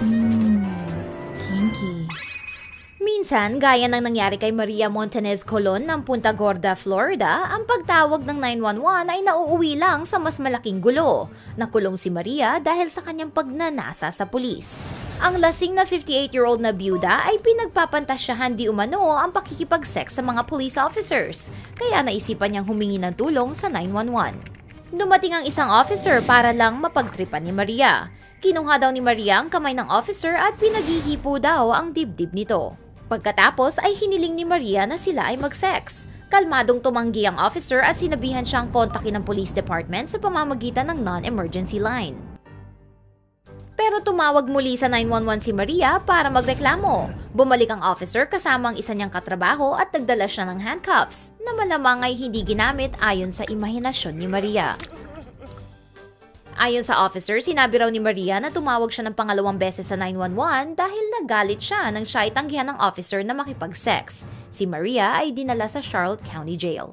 Hmm, kinky. Minsan, gaya ng nangyari kay Maria Montanez Colon ng Punta Gorda, Florida, ang pagtawag ng 911 ay nauuwi lang sa mas malaking gulo. Nakulong si Maria dahil sa kanyang pagnanasa sa pulis. Ang lasing na 58-year-old na byuda ay pinagpapantasyahan di umano ang pakikipag-sex sa mga police officers, kaya naisipan niyang humingi ng tulong sa 911. Dumating ang isang officer para lang mapagtripan ni Maria. Kinuha daw ni Maria ang kamay ng officer at pinaghihipo daw ang dibdib nito. Pagkatapos ay hiniling ni Maria na sila ay mag-sex. Kalmadong tumanggi ang officer at sinabihan siyang kontakin ng police department sa pamamagitan ng non-emergency line. Pero tumawag muli sa 911 si Maria para magreklamo. Bumalik ang officer kasama ang isa niyang katrabaho at nagdala siya ng handcuffs na malamang ay hindi ginamit ayon sa imahinasyon ni Maria. Ayon sa officer, sinabi raw ni Maria na tumawag siya ng pangalawang beses sa 911 dahil nagalit siya nang siya ay ng officer na makipag-sex. Si Maria ay dinala sa Charlotte County Jail.